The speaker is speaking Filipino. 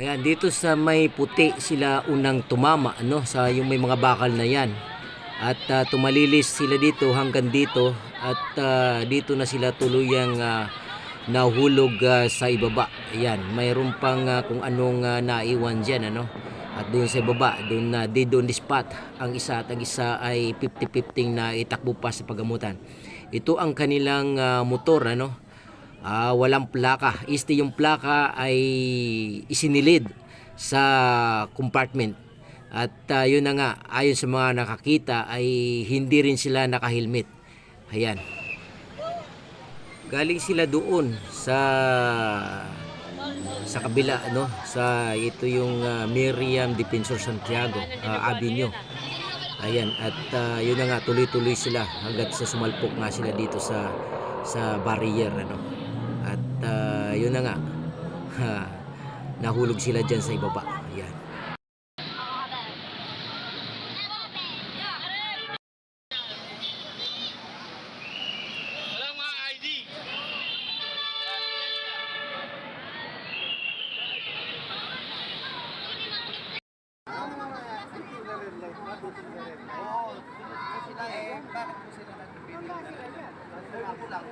Ayan, dito sa may puti sila unang tumama, ano, sa yung may mga bakal na yan. At ah, tumalilis sila dito hanggang dito at ah, dito na sila tuluyang ah, nahulog ah, sa ibaba. Ayan, mayroon pang ah, kung anong ah, naiwan dyan, ano. At doon sa ibaba, doon na di doon the spot, ang isa at ang isa ay 50-50 na itakbo pa sa pagamutan. Ito ang kanilang ah, motor, ano. Ah, walang plaka. Este yung plaka ay isinilid sa compartment. At ah, yun na nga, ayon sa mga nakakita ay hindi rin sila nakahilmet. Ayan. Galing sila doon sa sa kabila no sa ito yung ah, Miriam Defensor Santiago ah, Avenue. Ayan at ah, yun na nga tuloy-tuloy sila hanggang sa sumalpok nga sila dito sa sa barrier ano uh, yun na nga. Ha, nahulog sila dyan sa ibaba. Ayan. Bakit po sila nagbibigay? Ako lang.